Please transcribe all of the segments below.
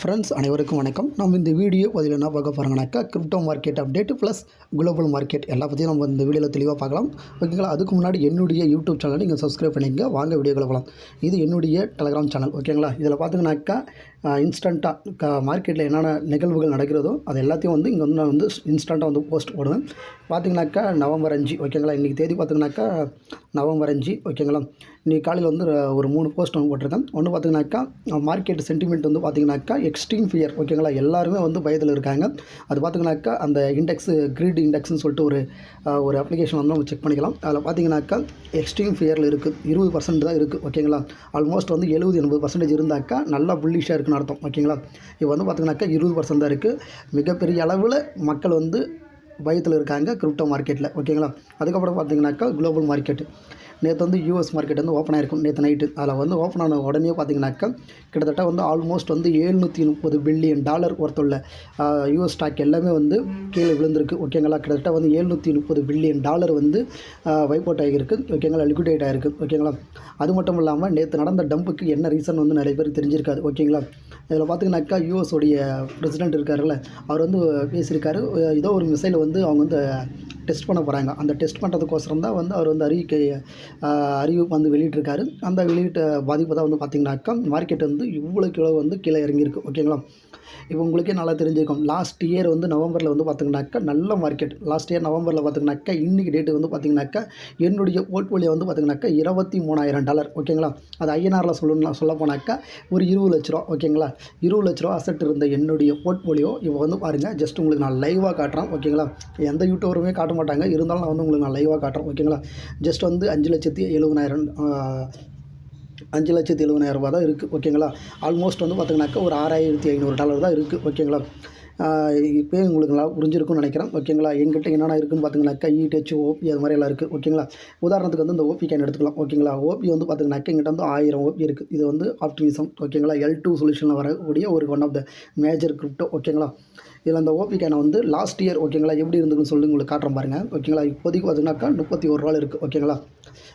Friends அனைவருக்கும் வணக்கம். நம்ம இந்த வீடியோ பதில் என்ன பார்க்க போகிறாங்கனாக்கா crypto market update plus global market எல்லா பற்றியும் நம்ம இந்த வீடியோவில் தெளிவாக பார்க்கலாம். ஓகேங்களா? அதுக்கு முன்னாடி என்னுடைய யூடியூப் சேனல் நீங்கள் சப்ஸ்கிரைப் பண்ணிங்க வாங்க வீடியோக்களை போகலாம் இது என்னுடைய டெலகிராம் சேனல் ஓகேங்களா? இதில் பார்த்தீங்கன்னாக்கா இன்ஸ்டண்ட்டாக மார்க்கெட்டில் என்னென்ன நிகழ்வுகள் நடக்கிறதோ அது எல்லாத்தையும் வந்து இங்கே வந்து நான் வந்து இன்ஸ்டண்ட்டாக வந்து போஸ்ட் போடுவேன். பார்த்தீங்கன்னாக்கா நவம்பர் அஞ்சு ஓகேங்களா? இன்றைக்கி தேதி பார்த்தீங்கன்னாக்கா நவம்பர் அஞ்சு ஓகேங்களா? இன்றைக்கி காலையில் வந்து ஒரு மூணு போஸ்ட் ஒன்று போட்டிருக்கேன். ஒன்று பார்த்தீங்கன்னாக்கா மார்க்கெட் சென்டிமெண்ட் வந்து பார்த்தீங்கன்னாக்கா எக்ஸ்ட்ரீம் ஃபியர் ஓகேங்களா எல்லாருமே வந்து பயத்தில் இருக்காங்க. அது பார்த்தீங்கன்னாக்கா அந்த இண்டெக்ஸ் கிரீட் இண்டெக்ஸ்னு சொல்லிட்டு ஒரு ஒரு அப்ளிகேஷன் வந்து நம்ம செக் பண்ணிக்கலாம். அதில் பார்த்தீங்கன்னாக்கா எக்ஸ்ட்ரீம் ஃபியரில் இருக்குது இருபது பர்சன்ட் தான் இருக்குது ஓகேங்களா ஆல்மோஸ்ட் வந்து எழுபது எண்பது பர்சன்டேஜ் இருந்தாக்கா நல்லா புல்லிஷாக இருக்குன்னு அர்த்தம் ஓகேங்களா இப்போ வந்து பார்த்தீங்கன்னாக்கா இருபது பர்சன்ட் தான் இருக்குது மிகப்பெரிய அளவில் மக்கள் வந்து பயத்தில் இருக்காங்க கிரிப்டோ மார்க்கெட்டில் ஓகேங்களா அதுக்கப்புறம் பார்த்தீங்கன்னாக்கா குளோபல் மார்க்கெட் நேற்று வந்து யூஎஸ் மார்க்கெட் வந்து ஓப்பன் ஆயிருக்கும். நேற்று நைட்டு அதில் வந்து ஓப்பன் ஆன உடனே பார்த்தீங்கன்னாக்கா கிட்டத்தட்ட வந்து ஆல்மோஸ்ட் வந்து எழுநூற்றி முப்பது பில்லியன் டாலர் ஒருத்துள்ள யூஎஸ் ஸ்டாக் எல்லாமே வந்து கீழே விழுந்திருக்கு. ஓகேங்களா கிட்டத்தட்ட வந்து எழுநூற்றி முப்பது பில்லியன் டாலர் வந்து வைப் அவுட் ஆகியிருக்கு. ஓகேங்களா லிக்விடேட் ஆகிருக்கு ஓகேங்களா அது மட்டும் இல்லாமல் நேற்று நடந்த டம்புக்கு என்ன ரீசன் வந்து நிறைய பேர் தெரிஞ்சிருக்காது. ஓகேங்களா இதில் பார்த்தீங்கன்னாக்கா யூஎஸ் உடைய பிரசிடென்ட் இருக்காருல்ல அவர் வந்து பேசியிருக்காரு. ஏதோ ஒரு மிசைலை வந்து அவங்க வந்து டெஸ்ட் பண்ண போகிறாங்க அந்த டெஸ்ட் பண்ணுறதுக்கோசரம் தான் வந்து அவர் வந்து அறிவிக்கை அறிவிப்பு வந்து வெளியிட்டிருக்காரு. அந்த வெளியிட்ட பாதிப்பு தான் வந்து பார்த்திங்கனாக்கா மார்க்கெட் வந்து இவ்வளோ கிலோ வந்து கீழே இறங்கியிருக்கு. ஓகேங்களா? இப்போ உங்களுக்கே நல்லா தெரிஞ்சிருக்கும். லாஸ்ட் இயர் வந்து நவம்பரில் வந்து பார்த்திங்கனாக்கா நல்ல மார்க்கெட் லாஸ்ட் இயர் நவம்பரில் பார்த்திங்கனாக்கா இன்றைக்கி டேட்டு வந்து பார்த்திங்கனாக்கா என்னுடைய போர்ட்ஃபோலியோ வந்து பார்த்திங்கனாக்கா இருபத்தி மூணாயிரம் டாலர் ஓகேங்களா அது ஐஎன்ஆரில் சொல்லணும் சொல்ல போனாக்கா ஒரு இருபது லட்ச ரூபா. ஓகேங்களா இருபது லட்ச ரூபா அசட் இருந்த என்னுடைய போர்ட்ஃபோலியோ இப்போ வந்து பாருங்கள் ஜஸ்ட் உங்களுக்கு நான் லைவாக காட்டுறேன். ஓகேங்களா எந்த யூடியூபருமே காட்ட மாட்டாங்க. இருந்தாலும் நான் வந்து உங்களுக்கு நான் லைவாக காட்டுறேன். ஓகேங்களா ஜஸ்ட் வந்து அஞ்சு லட்சத்தி எழுபதாயிரம் அஞ்சு லட்சத்து எழுபதாயிரம் ரூபா தான் இருக்குது ஓகேங்களா? ஆல்மோஸ்ட் வந்து பார்த்திங்கனாக்கா ஒரு ஆறாயிரத்தி ஐநூறு டாலர் தான் இருக்குது ஓகேங்களா? இப்போ உங்களுக்கு நல்லா புரிஞ்சிருக்கும்னு நினைக்கிறேன் ஓகேங்களா? எங்கிட்ட என்னென்ன இருக்குன்னு பார்த்தீங்கன்னாக்கா இடிஹெச் ஓபி அது மாதிரி எல்லாம் இருக்குது ஓகேங்களா? உதாரணத்துக்கு வந்து இந்த ஓபி கேன் எடுத்துக்கலாம் ஓகேங்களா? ஓபி வந்து பார்த்தீங்கன்னாக்கா எங்கிட்ட வந்து ஆயிரம் ஓபி இருக்குது. இது வந்து ஆப்டிமிசம் ஓகேங்களா? எல் டூ சொல்யூஷனில் வரக்கூடிய ஒரு one of the major crypto ஓகேங்களா? இதில் அந்த ஓபி கேனை வந்து லாஸ்ட் இயர் ஓகேங்களா எப்படி இருந்ததுன்னு சொல்லி உங்களுக்கு காட்டுறேன் பாருங்கள் ஓகேங்களா இப்போதைக்கு பார்த்தீங்கன்னாக்கா முப்பத்தி ஒரு ரூபா இருக்குது ஓகேங்களா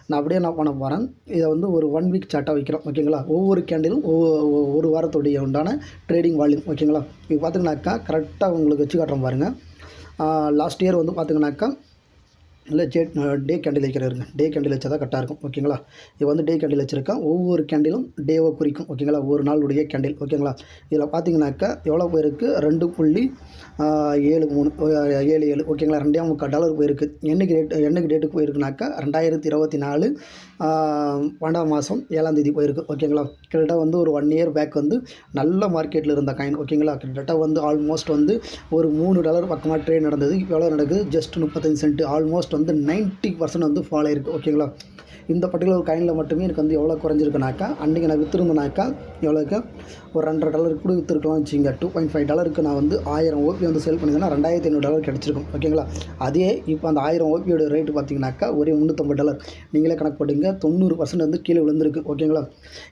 நான் அப்படியே என்ன பண்ண போகிறேன் இதை வந்து ஒரு ஒன் வீக் சார்ட்டாக வைக்கிறோம் ஓகேங்களா ஒவ்வொரு கேண்டிலும் ஒவ்வொரு ஒரு வாரத்துடைய உண்டான ட்ரேடிங் வால்யூம் ஓகேங்களா இப்போ பார்த்தீங்கன்னாக்கா கரெக்டாக உங்களுக்கு வச்சு காட்டுறோம் பாருங்கள் லாஸ்ட் இயர் வந்து பார்த்தீங்கன்னாக்கா இல்லை ஜே டே கேண்டில் வைக்கிறாருங்க டே கேண்டில் வச்சா தான் கரெக்டாக இருக்கும். ஓகேங்களா இது வந்து டே கேண்டில் வச்சுருக்கேன். ஒவ்வொரு கேண்டிலும் டேவை குறிக்கும். ஓகேங்களா ஒரு நாளுடைய கேண்டில் ஓகேங்களா இதில் பார்த்தீங்கன்னாக்கா எவ்வளோ போயிருக்கு ரெண்டு புள்ளி ஏழு மூணு ஏழு ஏழு. ஓகேங்களா ரெண்டே முக்கால் டாலர் போயிருக்கு. என்னைக்கு ரேட் என்னைக்கு டேட்டுக்கு போயிருக்குனாக்கா ரெண்டாயிரத்தி இருபத்தி நாலு பன்னெண்டாம் மாதம் ஏழாம் தேதி போயிருக்கு. ஓகேங்களா கிட்டத்தட்ட வந்து ஒரு ஒன் இயர் பேக் வந்து நல்ல மார்க்கெட்டில் இருந்த காயின் ஓகேங்களா கிட்டத்தட்ட வந்து ஆல்மோஸ்ட் வந்து ஒரு மூணு டாலர் பக்கமாக ட்ரேட் நடந்தது. இப்போ எவ்வளோ நடக்குது. ஜஸ்ட் முப்பத்தஞ்சு சென்ட் ஆல்மோஸ்ட் வந்து நைன்ட்டி பர்சன்ட் வந்து ஃபாலோ ஆயிருக்கு ஓகேங்களா இந்த பர்டிகுலர் காயினில் மட்டுமே எனக்கு வந்து எவ்வளோ குறைஞ்சிருக்குனாக்கா அன்றைக்கி நான் விற்றுருந்தேனாக்கா எவ்வளோக்கு ஒரு ரெண்டரை டாலருக்கு கூட விற்றுருக்கலாம் வச்சுங்க டூ பாயிண்ட் ஃபைவ் டாலருக்கு நான் வந்து ஆயிரம் ஓபி வந்து சேல் பண்ணிங்கன்னா ரெண்டாயிரத்தி ஐநூறு டாலர் கிடச்சிருக்கும் ஓகேங்களா அதே இப்போ அந்த ஆயிரம் ஓபியோட ரேட்டு பார்த்தீங்கன்னாக்கா ஒரே முந்நூற்றம்பது டாலர் நீங்களே கணக்கு போட்டுங்க தொண்ணூறு பர்சன்ட் வந்து கீழே விழுந்திருக்கு ஓகேங்களா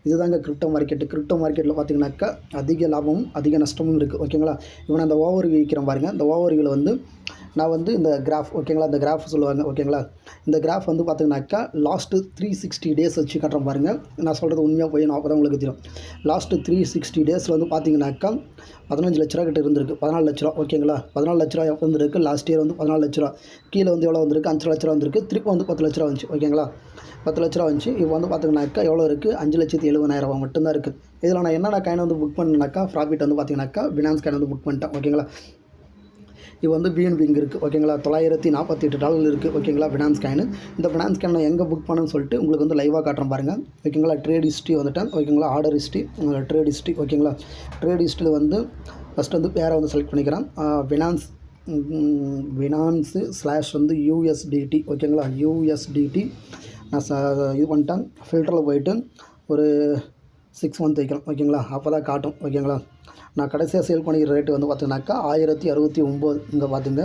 இதுதாங்க கிரிப்டோ மார்க்கெட்டு கிரிப்டோ மார்க்கெட்டில் பார்த்தீங்கன்னாக்கா அதிக லாபமும் அதிக நஷ்டமும் இருக்குது ஓகேங்களா இப்போ நான் அந்த ஓவர் விற்கிறேன் பாருங்கள் அந்த ஓவர் வந்து நான் வந்து இந்த கிராஃப் ஓகேங்களா இந்த கிராஃப் சொல்லுவாங்க ஓகேங்களா இந்த கிராஃப் வந்து பார்த்தீங்கன்னாக்கா லாஸ்ட்டு த்ரீ சிக்ஸ்டி டேஸ் வச்சு கட்டுறேன் பாருங்கள் நான் சொல்கிறது உண்மையாக போய் நான் அப்போ தான் உங்களுக்கு தெரியும். லாஸ்ட்டு த்ரீ சிக்ஸ்டி டேஸில் வந்து பார்த்தீங்கன்னாக்கா பதினஞ்சு லட்ச ரூபா கிட்ட இருந்திருக்கு. பதினாலு லட்ச ரூபா ஓகேங்களா பதினாலு லட்ச ரூபா வந்துருக்கு. லாஸ்ட் இயர் வந்து பதினாலு லட்ச ரூபா. கீழே வந்து எவ்வளோ வந்திருக்கு? அஞ்சு லட்ச ரூபா வந்திருக்கு. திருப்பி வந்து பத்து லட்ச ரூபா வந்துச்சு ஓகேங்களா பத்து லட்ச ரூபா வந்துச்சு. இப்போ வந்து பார்த்தீங்கன்னாக்கா எவ்வளோ இருக்குது அஞ்சு லட்சத்து எழுபதாயிரம் ரூபா மட்டும்தான் இருக்குது இதில் நான் என்னென்ன காயின் வந்து புக் பண்ணேனாக்கா ப்ராஃபிட் வந்து பார்த்தீங்கன்னாக்கா பினான்ஸ் காயின் வந்து புக் பண்ணிட்டேன் ஓகேங்களா இது வந்து பிஎன்பி இங்கே இருக்குது ஓகேங்களா தொள்ளாயிரத்தி நாற்பத்தி எட்டு டாலர் இருக்குது ஓகேங்களா ஃபினான்ஸ் காயின் இந்த ஃபினான்ஸ் காயின் எங்கே புக் பண்ணணும்னு சொல்லிட்டு உங்களுக்கு வந்து லைவாக காட்டுறேன் பாருங்கள் ஓகேங்களா ட்ரேட் ஹிஸ்ட்ரி வந்துட்டேன் ஓகேங்களா ஆர்டர் ஹிஸ்ட்ரி ட்ரேட் ஹிஸ்ட்ரி ஓகேங்களா ட்ரேட் ஹிஸ்ட்ரியில் வந்து ஃபஸ்ட் வந்து பேரை வந்து செலக்ட் பண்ணிக்கிறேன். ஃபினான்ஸ் ஃபினான்ஸு ஸ்லாஷ் வந்து யூஎஸ்டிடி ஓகேங்களா யூஎஸ்டிடி நான் ச இது பண்ணிட்டேன். ஃபில்டரில் போயிட்டு ஒரு சிக்ஸ் மந்த் வைக்கிறோம் ஓகேங்களா அப்போ தான் காட்டும் ஓகேங்களா நான் கடைசியாக சேல் பண்ணிக்கிற ரேட்டு வந்து பார்த்தீங்கன்னாக்கா ஆயிரத்தி அறுபத்தி ஒம்பது இங்கே பார்த்துங்க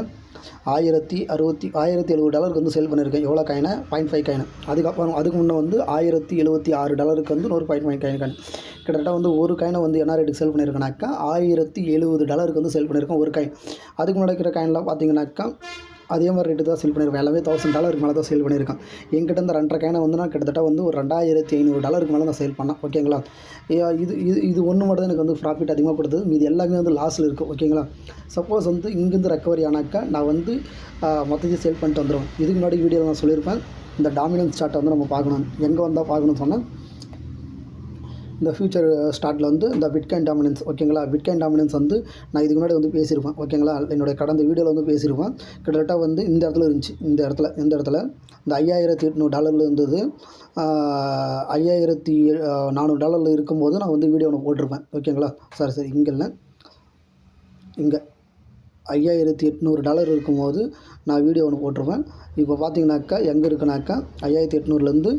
ஆயிரத்தி அறுபத்தி ஆயிரத்தி எழுபது டாலருக்கு வந்து சேல் பண்ணியிருக்கேன் எவ்வளோ காயினை பாயிண்ட் ஃபைவ் காயினு அதுக்கப்புறம் அதுக்கு முன்னே வந்து ஆயிரத்தி எழுபத்தி ஆறு டாலருக்கு வந்து ஒரு பாயிண்ட் ஃபைவ் காயின் காயின் கிட்டத்தட்ட வந்து ஒரு காயினை வந்து என்ன ரேட்டுக்கு சேல் பண்ணியிருக்கேனாக்கா ஆயிரத்தி எழுபது டாலருக்கு வந்து சேல் பண்ணியிருக்கேன் ஒரு காயின் அதுக்கு முன்னாடி இருக்கிற காயின்லாம் பார்த்தீங்கன்னாக்கா அதே மாதிரி ரேட்டு தான் சேல் பண்ணியிருக்கேன். எல்லாமே தௌசண்ட் டாலருக்கு மேலே தான் சேல் பண்ணியிருக்கேன். என்கிட்ட இந்த ரெண்டரை கேனை வந்து நான் கிட்டத்தட்ட வந்து ஒரு ரெண்டாயிரத்தி ஐநூறு டாலருக்கு மேலே நான் சேல் பண்ணேன். ஓகேங்களா இது இது இது ஒன்று மட்டும் தான் எனக்கு வந்து ப்ராஃபிட் அதிகமாக கொடுத்தது மீதி எல்லாமே வந்து லாஸில் இருக்கும் ஓகேங்களா சப்போஸ் வந்து இங்கேருந்து ரெக்கவரி ஆனாக்கா நான் வந்து மொத்தத்தையும் சேல் பண்ணிட்டு வந்துடுவேன் இதுக்கு முன்னாடி வீடியோவில் நான் சொல்லியிருப்பேன். இந்த டாமினன்ஸ் சார்ட்டை வந்து நம்ம பார்க்கணும். எங்கே வந்தால் பார்க்கணும்னு சொன்னால் இந்த ஃபியூச்சர் ஸ்டார்ட்டில் uh, வந்து இந்த பிட்காயின் டாமினன்ஸ் ஓகேங்களா பிட்காயின் டாமினன்ஸ் வந்து நான் இதுக்கு முன்னாடி வந்து பேசியிருப்பேன் ஓகேங்களா என்னுடைய கடந்த வீடியோவில் வந்து பேசியிருப்பேன். கிட்டத்தட்ட வந்து இந்த இடத்துல இருந்துச்சு இந்த இடத்துல இந்த இடத்துல. இந்த ஐயாயிரத்தி எட்நூறு டாலரில் இருந்தது. ஐயாயிரத்தி நானூறு டாலரில் இருக்கும்போது நான் வந்து வீடியோ ஒன்று போட்டிருப்பேன் ஓகேங்களா சாரி சாரி இங்கே இல்லை. இங்கே. ஐயாயிரத்தி எட்நூறு டாலர் இருக்கும்போது நான் வீடியோ ஒன்று போட்டிருப்பேன். இப்போ பார்த்தீங்கன்னாக்கா எங்கே இருக்குனாக்கா ஐயாயிரத்தி எட்நூறுலேருந்து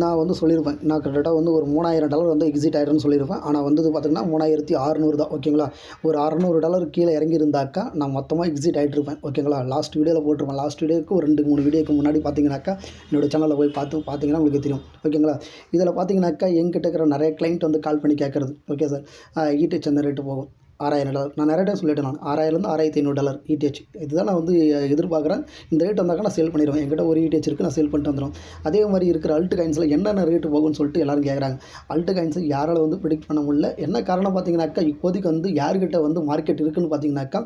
நான் வந்து சொல்லியிருப்பேன். நான் கிட்டத்தட்ட வந்து ஒரு மூணாயிரம் டாலர் வந்து எக்ஸிட் ஆயிரும்னு சொல்லியிருப்பேன். ஆனால் வந்தது பார்த்தீங்கன்னா மூணாயிரத்தி அறநூறு தான். ஓகேங்களா ஒரு அறநூறு டாலர் கீழே இறங்கியிருந்தாக்கா நான் மொத்தமாக எக்ஸிட் ஆகிட்டு இருப்பேன் ஓகேங்களா லாஸ்ட் வீடியோவில் போட்டிருப்பேன். லாஸ்ட் வீடியோக்கு ஒரு ரெண்டு மூணு வீடியோக்கு முன்னாடி பார்த்தீங்கன்னாக்கா என்னோட சேனலில் போய் பார்த்து பார்த்தீங்கன்னா உங்களுக்கு தெரியும். ஓகேங்களா இதில் பார்த்தீங்கன்னாக்கா எங்கிட்ட இருக்கிற நிறைய கிளைண்ட் வந்து கால் பண்ணி கேட்குறது. ஓகே சார் ஈட்டு சென்னை ரேட்டு போகும். ஆறாயிரம் டாலர். நான் நிறைய டைம் சொல்லிட்டேன் நான். ஆறாயிரம்லேருந்து ஆறாயிரத்தி ஐநூறு டாலர் இடிஹெச் இதுதான் நான் வந்து எதிர்பார்க்குறேன். இந்த ரேட் வந்தாக்கா நான் சேல் பண்ணிடுவேன். என்கிட்ட ஒரு இடிஹெச் இருக்குது நான் சேல் பண்ணிட்டு வந்துடும் அதே மாதிரி இருக்கிற அல்ட்டு காயின்ஸில் என்னென்ன ரேட்டு போகும்னு சொல்லிட்டு எல்லாரும் கேட்குறாங்க அல்ட்டு காயின்ஸில் யாரால் வந்து ப்ரிடிக்ட் பண்ண முடியல. என்ன காரணம் பார்த்தீங்கன்னாக்கா இப்போதைக்கு வந்து யார்கிட்ட வந்து மார்க்கெட் இருக்குதுன்னு பார்த்தீங்கன்னாக்கா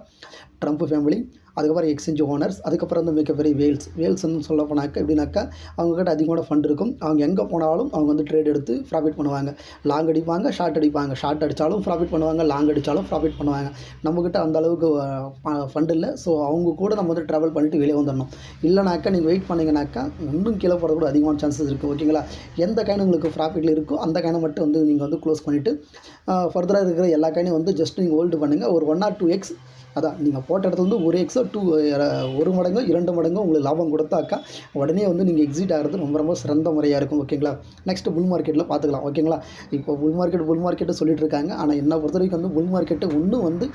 ட்ரம்ப் ஃபேமிலி அதுக்கப்புறம் எக்ஸ்சேஞ்ச் ஓனர்ஸ் அதுக்கப்புறம் வந்து மிகப்பெரிய வேல்ஸ் வேல்ஸ் வந்து சொல்ல போனாக்க எப்படின்னாக்கா அவங்கக்கிட்ட அதிகமான ஃபண்ட் இருக்கும். அவங்க எங்கே போனாலும் அவங்க வந்து ட்ரேட் எடுத்து ப்ராஃபிட் பண்ணுவாங்க. லாங் அடிப்பாங்க ஷார்ட் அடிப்பாங்க. ஷார்ட் அடித்தாலும் ப்ராஃபிட் பண்ணுவாங்க லாங் அடித்தாலும் ப்ராஃபிட் பண்ணுவாங்க. நம்மக்கிட்ட அந்த அளவுக்கு ஃபண்ட் இல்லை. ஸோ அவங்க கூட நம்ம வந்து ட்ராவல் பண்ணிட்டு வெளியே வந்துடணும். இல்லைனாக்கா நீங்கள் வெயிட் பண்ணிங்கனாக்கா இன்னும் கீழே போட கூட அதிகமான சான்சஸ் இருக்குது ஓகேங்களா எந்த கைன் உங்களுக்கு ப்ராஃபிட்டில் இருக்கோ அந்த காயினை மட்டும் வந்து நீங்கள் வந்து க்ளோஸ் பண்ணிவிட்டு ஃபர்தராக இருக்கிற எல்லா காயினையும் வந்து ஜஸ்ட் நீங்கள் ஹோல்டு பண்ணுங்கள் ஒரு ஒன் ஆர் டூ எக்ஸ் அதான் நீங்கள் போட்ட இடத்துல வந்து ஒரு எக்ஸோ டூ ஒரு மடங்கோ இரண்டு மடங்கோ உங்களுக்கு லாபம் கொடுத்தாக்கா உடனே வந்து நீங்கள் எக்ஸிட் ஆகிறது ரொம்ப ரொம்ப சிறந்த முறையாக இருக்கும் ஓகேங்களா நெக்ஸ்ட்டு புல் மார்க்கெட்டில் பார்த்துக்கலாம் ஓகேங்களா இப்போ புல் மார்க்கெட் புல் மார்க்கெட்டு சொல்லிட்டு இருக்காங்க. ஆனால் என்னை பொறுத்த வரைக்கும் வந்து புல் மார்க்கெட்டு ஒன்றும் வந்து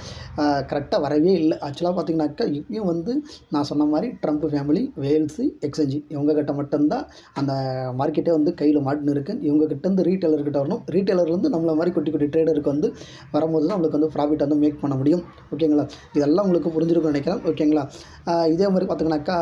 கரெக்டாக வரவே இல்லை. ஆக்சுவலாக பார்த்தீங்கன்னாக்கா இப்பயும் வந்து நான் சொன்ன மாதிரி ட்ரம்ப் ஃபேமிலி வேல்ஸு எக்ஸ்சேஞ்சு இவங்க கிட்ட மட்டும்தான் அந்த மார்க்கெட்டே வந்து கையில் மாட்டுன்னு இருக்குது இவங்க கிட்ட ரீட்டைலர்கிட்ட வரணும் ரீட்டைலர்லேருந்து நம்மள மாதிரி குட்டி குட்டி ட்ரேடருக்கு வந்து வரும்போது தான் நம்மளுக்கு வந்து ப்ராஃபிட் வந்து மேக் பண்ண முடியும் ஓகேங்களா இதெல்லாம் உங்களுக்கு புரிஞ்சிருக்கும்னு நினைக்கிறேன். ஓகேங்களா? இதே மாதிரி பார்த்தீங்கன்னாக்கா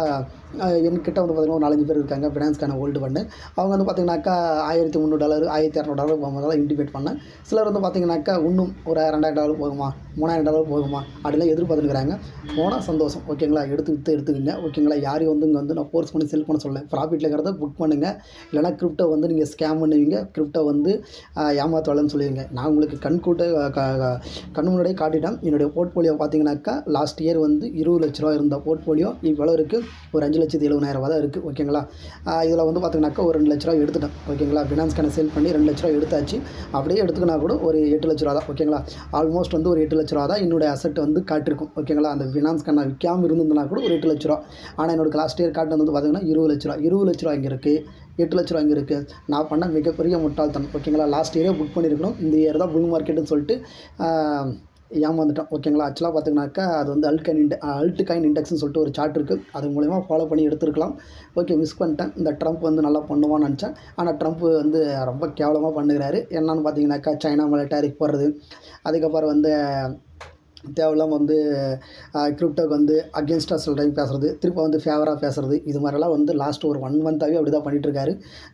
என்கிட்ட வந்து பார்த்தீங்கன்னா ஒரு நாலஞ்சு பேர் இருக்காங்க. ஃபினான்ஸ்க்கான ஹோல்டு பண்ணு அவங்க வந்து பார்த்தீங்கன்னாக்கா ஆயிரத்தி முந்நூறு டாலர் ஆயிரத்தி இரநூறு டாலர் போகும்போதெல்லாம் இன்டிமேட் பண்ணேன் சிலர் வந்து பார்த்தீங்கன்னாக்கா இன்னும் ஒரு ரெண்டாயிரம் டாலர் போகுமா மூணாயிரம் டாலர் போகுமா அப்படிலாம் எதிர்பார்த்துருக்குறாங்க போனால் சந்தோஷம். ஓகேங்களா எடுத்து விற்று எடுத்துக்கங்க. ஓகேங்களா யாரையும் வந்து இங்கே வந்து நான் ஃபோர்ஸ் பண்ணி செல் பண்ண சொல்ல ப்ராஃபிட்டில் இருக்கிறத புக் பண்ணுங்கள் இல்லைனா கிரிப்டோ வந்து நீங்கள் ஸ்கேம் பண்ணுவீங்க. கிரிப்டோ வந்து ஆஹ் ஏமாத்துவாளன்னு சொல்லுவீங்க. நான் உங்களுக்கு கண் கூட்ட க- கண் முன்னாடியே காட்டிட்டேன். என்னுடைய போர்ட்ஃபோலியோ பார்த்தீங்கன்னாக்கா லாஸ்ட் இயர் வந்து இருபது லட்ச ரூபா இருந்த போர்ட்ஃபோலியோ இவ்வளோ இருக்குது ஒரு அஞ்சு லட்சத்தி எழுபதாயிரம் ரூபா தான் இருக்குது ஓகேங்களா இதில் வந்து பார்த்தீங்கன்னாக்கா ஒரு ரெண்டு லட்ச ரூபா எடுத்துட்டேன் ஓகேங்களா? ஃபினான்ஸ் கணக்கு சேல் பண்ணி ரெண்டு லட்ச ரூபா எடுத்தாச்சு. அப்படியே எடுத்துக்கினா கூட ஒரு எட்டு லட்ச ரூபா தான் ஓகேங்களா? ஆல்மோஸ்ட் வந்து ஒரு எட்டு லட்ச ரூபா தான் என்னுடைய அசெட் வந்து காட்டிருக்கும் ஓகேங்களா? அந்த ஃபினான்ஸ் கண்ணா விற்காமல் இருந்ததுனா கூட ஒரு எட்டு லட்ச ரூபா. ஆனால் என்னோடய லாஸ்ட் இயர் காட்டினது வந்து பார்த்தீங்கன்னா இருபது லட்ச ரூபா. இருபது லட்ச ரூபா இங்கே இருக்குது எட்டு லட்ச ரூபா இங்கே இருக்குது நான் பண்ண மிகப்பெரிய முட்டாள்தனம் ஓகேங்களா? லாஸ்ட் இயரே புக் பண்ணியிருக்கணும் இந்த இயர் தான் புல் மார்க்கெட்டுன்னு சொல்லிட்டு ஏமாந்துட்டோம். ஓகேங்களா? ஆக்சுவலாக பார்த்தீங்கன்னாக்கா அது வந்து அல்கைன் இண்ட அல்ட் கைன் இண்டெக்ஸ்னு சொல்லிட்டு ஒரு சார்ட் இருக்குது அது மூலயமா ஃபாலோ பண்ணி எடுத்துருக்கலாம். ஓகே மிஸ் பண்ணிட்டேன். இந்த ட்ரம்ப் வந்து நல்லா பண்ணுவான்னு நினச்சேன். ஆனால் ட்ரம்ப் வந்து ரொம்ப கேவலமாக பண்ணுகிறாரு. என்னன்னு பார்த்தீங்கன்னாக்கா சைனா மேலே டேரிஃப் போடுறது. அதுக்கப்புறம் வந்து தேவையில்லாம வந்து கிரிப்டோக்கு வந்து அகேன்ஸ்டாக சில டைம் பேசுகிறது திருப்ப வந்து ஃபேவராக பேசுகிறது இது மாதிரிலாம் வந்து லாஸ்ட் ஒரு ஒன் மந்த்தாகவே அப்படி தான் பண்ணிகிட்ருக்காரு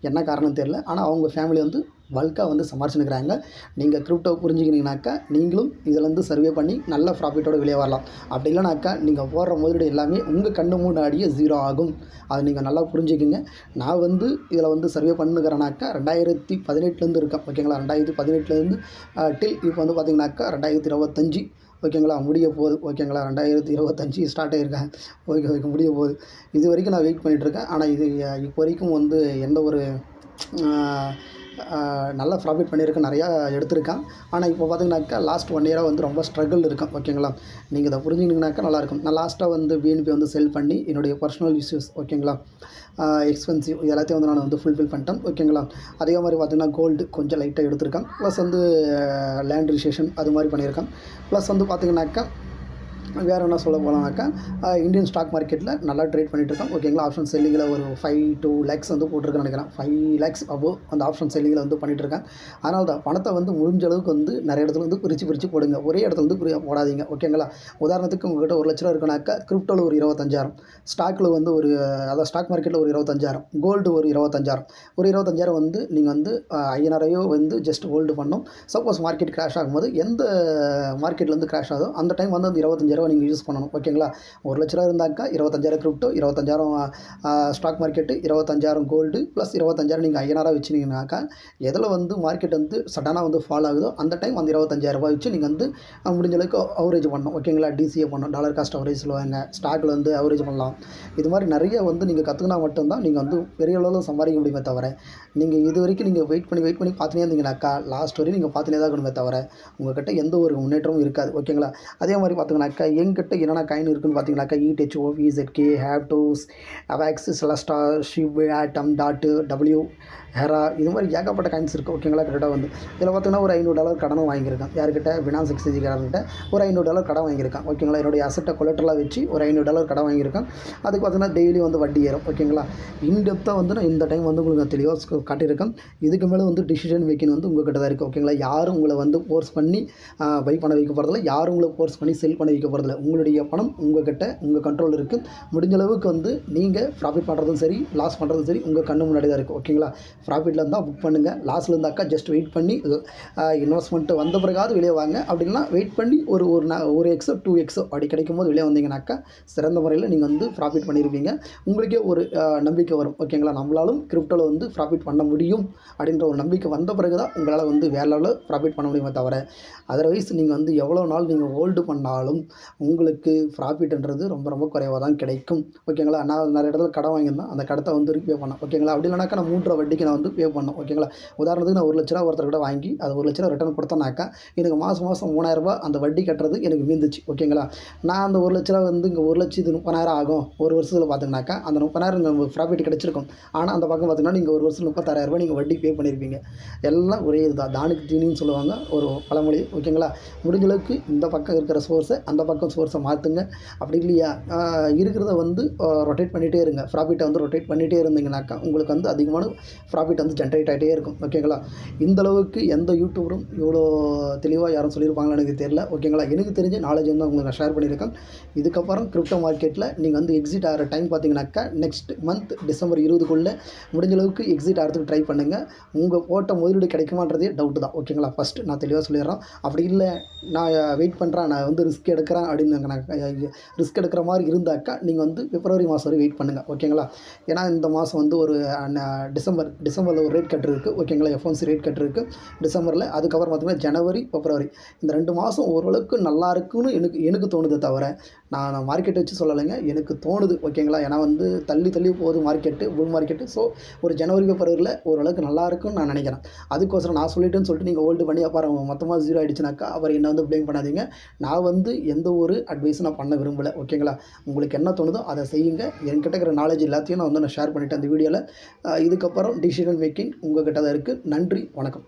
என்ன காரணம் தெரியல. ஆனால் அவங்க ஃபேமிலி வந்து பல்காக வந்து சமாளிச்சுருக்கிறாங்க நீங்கள் கிரிப்டோ புரிஞ்சுக்கினீங்கனாக்கா நீங்களும் இதிலேருந்து சர்வே பண்ணி நல்ல ப்ராஃபிட்டோட வெளியே வரலாம். அப்படி இல்லைனாக்கா நீங்கள் போடுற முதலீடு எல்லாமே உங்கள் கண்ணு முன்னாடியே ஜீரோ ஆகும். அதை நீங்கள் நல்லா புரிஞ்சுக்கிங்க. நான் வந்து இதில் வந்து சர்வே பண்ணுகிறேனாக்கா ரெண்டாயிரத்தி பதினெட்டுலேருந்து இருக்கேன். ஓகேங்களா ரெண்டாயிரத்தி பதினெட்டுலேருந்து டில் இப்போ வந்து பார்த்தீங்கன்னாக்கா ரெண்டாயிரத்தி இருபத்தஞ்சி. ஓகேங்களா முடிய போகுது. ஓகேங்களா ரெண்டாயிரத்தி இருபத்தஞ்சி ஸ்டார்ட் ஆகியிருக்கேன் ஓகே ஓகே முடிய போகுது. இது வரைக்கும் நான் வெயிட் பண்ணிகிட்ருக்கேன் ஆனால் இது இப்போ வரைக்கும் வந்து எந்த ஒரு நல்ல ப்ராஃபிட் பண்ணியிருக்கேன் நிறையா எடுத்திருக்கேன். ஆனால் இப்போ பார்த்தீங்கன்னாக்கா லாஸ்ட் ஒன் இயராக வந்து ரொம்ப ஸ்ட்ரகிள் இருக்கேன் ஓகேங்களா நீங்கள் இதை புரிஞ்சுக்கினாக்கா நல்லாயிருக்கும் நான் லாஸ்ட்டாக வந்து பிஎன்பி வந்து செல் பண்ணி என்னுடைய பர்சனல் இஷ்யூஸ் ஓகேங்களா எக்ஸ்பென்சிவ் இது எல்லாத்தையும் வந்து நான் வந்து ஃபுல்ஃபில் பண்ணிட்டேன் ஓகேங்களா அதே மாதிரி பார்த்திங்கன்னா கோல்டு கொஞ்சம் லைட்டாக எடுத்திருக்கேன். ப்ளஸ் வந்து லேண்ட் ரிஜிஸ்ட்ரேஷன் அது மாதிரி பண்ணியிருக்கேன். ப்ளஸ் வந்து பார்த்திங்கனாக்கா வேறு என்ன சொல்ல போனாக்கா இந்தியன் ஸ்டாக் மார்க்கெட்டில் நல்லா ட்ரேட் பண்ணிட்டு இருக்கோம் ஓகேங்களா ஆப்ஷன் செல்லிங்கில் ஒரு ஃபைவ் டூ லேக்ஸ் வந்து போட்டிருக்கேன் நினைக்கிறேன். ஃபைவ் லேக்ஸ் அபோவ் அந்த ஆப்ஷன் செல்லிங்கில் வந்து பண்ணிட்டுருக்கேன். அதனால தான் பணத்தை வந்து முடிஞ்ச அளவுக்கு வந்து நிறைய இடத்துல வந்து பிரித்து பிரித்து போடுங்க. ஒரே இடத்துல வந்து போடாதீங்க. ஓகேங்களா உதாரணத்துக்கு உங்கள்கிட்ட ஒரு லட்ச ரூபா இருக்குனாக்கா கிரிப்டோவில் ஒரு இருபத்தஞ்சாயிரம். ஸ்டாக்கில் வந்து ஒரு அதாவது ஸ்டாக் மார்க்கெட்டில் ஒரு இருபத்தஞ்சாயிரம். கோல்டு ஒரு இருபத்தஞ்சாயிரம். ஒரு இருபத்தஞ்சாயிரம் வந்து நீங்கள் வந்து ஐநூறையோ வந்து ஜஸ்ட் ஹோல்டு பண்ணோம். சப்போஸ் மார்க்கெட் கிராஷ் ஆகும்போது எந்த மார்க்கெட்டில் வந்து கிராஷ் ஆகுதோ அந்த டைம் வந்து அந்த இருபத்தஞ்சாயிரம் நீங்கள் யூஸ் பண்ணணும். ஓகேங்களா ஒரு லட்ச ரூபா இருந்தாக்கா இருபத்தஞ்சாயிரம் கிரிப்டோ இருபத்தஞ்சாயிரம் ஸ்டாக் மார்க்கெட்டு இருபத்தஞ்சாயிரம் கோல்டு ப்ளஸ் இருபத்தஞ்சாயிரம் நீங்கள் ஐயனாராக வச்சுனீங்கனாக்கா எதில் வந்து மார்க்கெட் வந்து சடனாக வந்து ஃபால் ஆகுதோ அந்த டைம் அந்த இருபத்தஞ்சாயிரம் ரூபாய் வச்சு நீங்கள் வந்து முடிஞ்ச அளவுக்கு அவரேஜ் பண்ணணும். ஓகேங்களா டிசிஏ பண்ணணும். டாலர் காஸ்ட் அவரேஜ் சொல்லுவாங்க ஸ்டாக்கில் வந்து அவரேஜ் பண்ணலாம். இது மாதிரி நிறைய வந்து நீங்கள் கற்றுக்கினா மட்டும்தான் நீங்கள் வந்து பெரிய அளவில் சம்பாதிக்க முடியுமே தவிர நீங்கள் இது வரைக்கும் நீங்கள் வெயிட் பண்ணி வெயிட் பண்ணி பார்த்துனே இருந்தீங்கனாக்கா லாஸ்ட் வரையும் நீங்கள் பார்த்துனே தான் இருக்கணுமே தவிர உங்கள்கிட்ட எந்த ஒரு முன்னேற்றமும் இருக்காது. ஓகேங்களா அதே மாதிரி பார்த்தீங்கன்னாக்கா எங்கிட்ட என்னென்ன காயின் இருக்குன்னு பார்த்தீங்கன்னாக்கா இடெச்ஓ விசெட்கே ஹேப்டோஸ் அவாக்ஸ் செலஸ்டா ஷிவ் ஆட்டம் டாட்டு டபிள்யூ ஹெரா இது மாதிரி ஏகப்பட்ட காயின்ஸ் இருக்குது ஓகேங்களா கரெக்டாக வந்து. இதில் பார்த்தீங்கன்னா ஒரு ஐநூறு டாலர் கடனும் வாங்கியிருக்கான். யார்கிட்ட? ஃபினான்ஸ் எக்ஸ்சேஞ்சுக்காரர்கிட்ட ஒரு ஐநூறு டாலர் கடன் வாங்கியிருக்கான். ஓகேங்களா என்னுடைய அசட்டை கொலட்டலாக வச்சு ஒரு ஐநூறு டாலர் கடன் வாங்கியிருக்கான். அதுக்கு பார்த்தீங்கன்னா டெய்லி வந்து வட்டி ஏறும். ஓகேங்களா இன்டெப்த்தாக வந்து நான் இந்த டைம் வந்து உங்களுக்கு நான் தெளிவாக காட்டியிருக்கேன். இதுக்கு மேலே வந்து டிசிஷன் மேக்கிங் வந்து உங்கள்கிட்ட தான் இருக்குது ஓகேங்களா யாரும் உங்களை வந்து ஃபோர்ஸ் பண்ணி பை பண்ண வைக்க போகிறதில்ல யாரும் உங்களை ஃபோர்ஸ் பண்ணி செல் பண்ண வைக்க போகிறதில்ல உங்களுடைய பணம் உங்கள்கிட்ட உங்கள் கண்ட்ரோல் இருக்குது முடிஞ்ச அளவுக்கு வந்து நீங்கள் ப்ராஃபிட் பண்ணுறதும் சரி லாஸ் பண்ணுறதும் சரி உங்கள் கண்ணு முன்னாடி தான் இருக்குது ஓகேங்களா ப்ராஃபிட்டில் இருந்தால் புக் பண்ணுங்கள் லாஸில் இருந்தாக்கா ஜஸ்ட் வெயிட் பண்ணி இன்வெஸ்ட்மெண்ட்டு வந்த பிறகாவது வெளியே வாங்க. அப்படின்னா வெயிட் பண்ணி ஒரு ஒரு நா ஒரு எக்ஸோ டூ எக்ஸோ அப்படி கிடைக்கும் போது வெளியே வந்தீங்கன்னாக்கா சிறந்த முறையில் நீங்கள் வந்து ப்ராஃபிட் பண்ணியிருப்பீங்க உங்களுக்கே ஒரு நம்பிக்கை வரும். ஓகேங்களா நம்மளாலும் கிரிப்டோவில் வந்து ப்ராஃபிட் பண்ண முடியும் அப்படின்ற ஒரு நம்பிக்கை வந்த பிறகு தான் உங்களால் வந்து வேற லெவலில் ப்ராஃபிட் பண்ண முடியுமே தவிர அதர்வைஸ் நீங்கள் வந்து எவ்வளோ நாள் நீங்கள் ஹோல்டு பண்ணாலும் உங்களுக்கு ப்ராஃபிட்ன்றது ரொம்ப ரொம்ப குறைவாக தான் கிடைக்கும் ஓகேங்களா நான் நிறைய இடத்துல கடன் வாங்கியிருந்தேன். அந்த கடத்தை வந்து ரிப்பே பண்ணேன். ஓகேங்களா அப்படி இல்லைனாக்கா நான் மூன்றரை வட்டிக்கு நான் வந்து பே பண்ணோம் ஓகேங்களா உதாரணத்துக்கு நான் ஒரு லட்ச ரூபா ஒருத்தர்கிட்ட வாங்கி அது ஒரு லட்ச ரூபா ரிட்டர்ன் கொடுத்தேனாக்கா எனக்கு மாதம் மாதம் மூணாயிரரூபா அந்த வட்டி கட்டுறது எனக்கு மீந்துச்சு ஓகேங்களா நான் அந்த ஒரு லட்ச ரூபா வந்து இங்கே ஒரு லட்சத்து முப்பதாயிரம் ஆகும் ஒரு வருஷத்தில் பார்த்தீங்கன்னாக்கா அந்த முப்பதாயிரம் உங்களுக்கு ப்ராஃபிட் கிடைச்சிருக்கும். ஆனால் அந்த பக்கம் பார்த்தீங்கன்னா நீங்கள் ஒரு வருஷம் முப்பத்தாயிரம் ரூபாய் நீங்கள் வட்டி பே பண்ணியிருப்பீங்க எல்லாம் ஒரே இதுதான் தானுக்கு தீனின்னு சொல்லுவாங்க ஒரு பழமொழி ஓகேங்களா முடிஞ்சளவுக்கு இந்த பக்கம் இருக்கிற சோர்ஸை அந்த பக்கம் சோர்ஸை மாற்றுங்க அப்படி இல்லையா? இருக்கிறத வந்து ரொட்டேட் பண்ணிகிட்டே இருங்க. ப்ராஃபிட்டை வந்து ரொட்டேட் பண்ணிகிட்டே இருந்தீங்கனாக்கா உங்களுக்கு வந்து அதிகமான ப்ராஃபிட் வந்து ஜென்ரேட் ஆகிட்டே இருக்கும். ஓகேங்களா இந்த அளவுக்கு எந்த யூடியூபரும் இவ்வளோ தெளிவாக யாரும் சொல்லியிருப்பாங்கன்னு எனக்கு தெரியல. ஓகேங்களா எனக்கு தெரிஞ்ச நாலேஜ் வந்து உங்களுக்கு நான் ஷேர் பண்ணியிருக்கேன். இதுக்கப்புறம் கிரிப்டோ மார்க்கெட்டில் நீங்கள் வந்து எக்ஸிட் ஆகிற டைம் பார்த்தீங்கன்னாக்கா நெக்ஸ்ட் மந்த் டிசம்பர் இருபதுக்குள்ளே முடிஞ்ச அளவுக்கு எக்ஸிட் ஆகிறதுக்கு ட்ரை பண்ணுங்கள் உங்கள் போட்ட முதலீடு கிடைக்குமான்றதே டவுட்டு தான். ஓகேங்களா ஃபஸ்ட்டு நான் தெளிவாக சொல்லிடுறேன். அப்படி இல்லை நான் வெயிட் பண்ணுறேன் நான் வந்து ரிஸ்க் எடுக்கிறேன் அப்படின்னு நான் ரிஸ்க் எடுக்கிற மாதிரி இருந்தாக்கா நீங்கள் வந்து பிப்ரவரி மாதம் வரை வெயிட் பண்ணுங்கள் ஓகேங்களா ஏன்னா இந்த மாதம் வந்து ஒரு டிசம்பர் டிசம்பரில் ஒரு ரேட் கட் இருக்குது ஓகேங்களா எஃப்ஒன்சி ரேட் கட் இருக்குது டிசம்பரில் அதுக்கப்புறம் பார்த்தீங்கன்னா ஜனவரி பிப்ரவரி இந்த ரெண்டு மாதம் ஓரளவுக்கு நல்லா இருக்குன்னு எனக்கு எனக்கு தோணுது தவிர நான் மார்க்கெட் வச்சு சொல்லலைங்க. எனக்கு தோணுது ஓகேங்களா ஏன்னா வந்து தள்ளி தள்ளி போகுது மார்க்கெட்டு புல் மார்க்கெட்டு ஸோ ஒரு ஜனவரி பிப்ரவரியில் ஓரளவுக்கு நல்லா இருக்குன்னு நான் நினைக்கிறேன். அதுக்கோசரம் நான் சொல்லிட்டேன்னு சொல்லிட்டு நீங்கள் ஹோல்டு பண்ணி அப்புறம் மொத்தமாக ஜீரோ ஆகிடுச்சுனாக்கா அவர் என்ன வந்து ப்ளேம் பண்ணாதீங்க. நான் வந்து எந்த ஒரு அட்வைஸும் நான் பண்ண விரும்பலை ஓகேங்களா உங்களுக்கு என்ன தோணுதோ அதை செய்யுங்க. என்கிட்ட இருக்கிற நாலேஜ் எல்லாத்தையும் நான் வந்து நான் ஷேர் பண்ணிட்டேன் அந்த வீடியோவில் இதுக்கப்புறம் டிசிஷன் மேக்கிங் உங்கள் கிட்ட தான் இருக்குது நன்றி வணக்கம்.